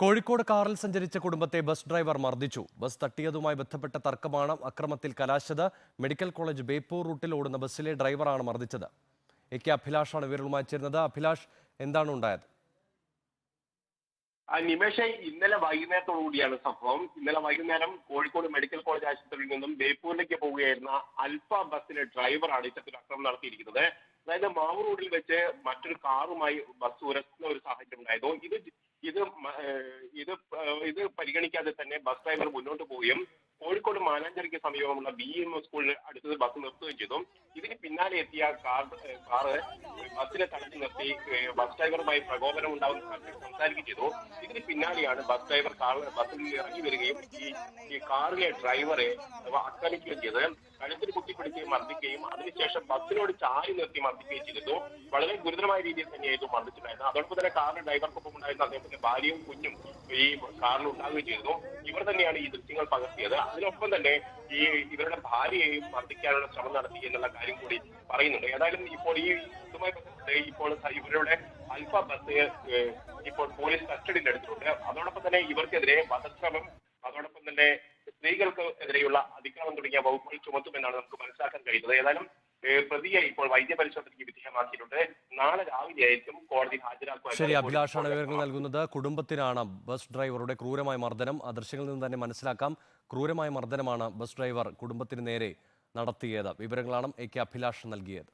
കോഴിക്കോട് കാറിൽ സഞ്ചരിച്ച കുടുംബത്തെ ബസ് ഡ്രൈവർ മർദ്ദിച്ചു. ബസ് തട്ടിയതുമായി ബന്ധപ്പെട്ട തർക്കമാണ് അക്രമത്തിൽ കലാശത് മെഡിക്കൽ കോളേജ് ബേപ്പൂർ റൂട്ടിൽ ഓടുന്ന ബസ്സിലെ ഡ്രൈവറാണ് മർദ്ദിച്ചത്. എ കെ അഭിലാഷാണ് വിവരങ്ങളുമായി ചേരുന്നത്. അഭിലാഷ് എന്താണ് ഉണ്ടായത്? നിമേഷ ഇന്നലെ വൈകുന്നേരത്തോടു കൂടിയാണ് സംഭവം. ഇന്നലെ വൈകുന്നേരം കോഴിക്കോട് മെഡിക്കൽ കോളേജ് ആശുപത്രിയിൽ നിന്നും ബേപ്പൂരിലേക്ക് പോവുകയായിരുന്ന അൽഫ ബസ്സിലെ ഡ്രൈവറാണ് ഇത്തരത്തിൽ അക്രമം നടത്തിയിരിക്കുന്നത്. അതായത് മാവൂർ റോഡിൽ വെച്ച് മറ്റൊരു കാറുമായി ബസ് ഉരസുന്ന ഒരു സാഹചര്യം ഉണ്ടായതോ ഇത് ഇത് ഇത് ഇത് പരിഗണിക്കാതെ തന്നെ ബസ് ഡ്രൈവർ മുന്നോട്ട് പോവുകയും കോഴിക്കോട് മാനാഞ്ചേരിക്ക് സമീപമുള്ള ബി എം സ്കൂളിന് അടുത്തത് ബസ് നിർത്തുകയും ചെയ്തു. ഇതിന് പിന്നാലെ എത്തിയ കാർ കാറ് ബസ്സിനെ തടഞ്ഞു നിർത്തി ബസ് ഡ്രൈവറുമായി പ്രകോപനം സാഹചര്യം സംസാരിക്കുകയും ചെയ്തു. ഇതിന് പിന്നാലെയാണ് ബസ് ഡ്രൈവർ കാർ ബസ്സിൽ ഇറങ്ങി വരികയും ഈ കാറിലെ ഡ്രൈവറെ അക്രമിക്കുകയും ആക്രമിക്കുകയും ചെയ്ത് കഴുത്തിൽ കുത്തിപ്പിടിക്കുകയും മർദ്ദിക്കുകയും അതിനുശേഷം ബസ്സിനോട് ചാരി നിർത്തി മർദ്ദിക്കുകയും ചെയ്തിരുന്നു വളരെ ഗുരുതരമായ രീതിയിൽ തന്നെയായിരുന്നു മർദ്ദിച്ചിട്ടുണ്ടായിരുന്നത്. അതോടൊപ്പം തന്നെ കാറിന്റെ ഡ്രൈവർക്കൊപ്പം ഉണ്ടായിരുന്ന അദ്ദേഹത്തിന്റെ ഭാര്യയും കുഞ്ഞും ഈ കാറിൽ ഉണ്ടാവുകയും ചെയ്തിരുന്നു ഇവർ തന്നെയാണ് ഈ ദൃശ്യങ്ങൾ പകർത്തിയത്. അതിനൊപ്പം തന്നെ ഈ ഇവരുടെ ഭാര്യയെയും മർദ്ദിക്കാനുള്ള ശ്രമം നടത്തി എന്നുള്ള കാര്യം കൂടി പറയുന്നുണ്ട്. ഏതായാലും ഇപ്പോൾ ഈ ഇതുമായി ബന്ധപ്പെട്ട് ഇപ്പോൾ ഇവരുടെ അൽഫ ബസ് ഇപ്പോൾ പോലീസ് കസ്റ്റഡിയിൽ എടുത്തിട്ടുണ്ട് അതോടൊപ്പം തന്നെ ഇവർക്കെതിരെ വധശ്രമം അതോടൊപ്പം തന്നെ സ്ത്രീകൾക്ക് എതിരെയുള്ള അതിക്രമം തുടങ്ങിയ വകുപ്പുകൾ ചുമത്തുമെന്നാണ് നമുക്ക് മനസ്സിലാക്കാൻ കഴിയുന്നത്. ഏതായാലും പ്രതിയെ ഇപ്പോൾ വൈദ്യപരിശോധനയ്ക്ക് വിധേയമാക്കിയിട്ടുണ്ട്. നാളെ രാവിലെ ആയിരിക്കും കോടതി ഹാജരാക്കുക ശരി അഭിലാഷാണ് വിവരങ്ങൾ നൽകുന്നത്. കുടുംബത്തിനാണ് ബസ് ഡ്രൈവറുടെ ക്രൂരമായ മർദ്ദനം. ആ ദൃശ്യങ്ങളിൽ നിന്ന് തന്നെ മനസ്സിലാക്കാം. ക്രൂരമായ മർദ്ദനമാണ് ബസ് ഡ്രൈവർ കുടുംബത്തിന് നേരെ നടത്തിയത്. വിവരങ്ങളാണ് എ കെ അഭിലാഷ് നൽകിയത്.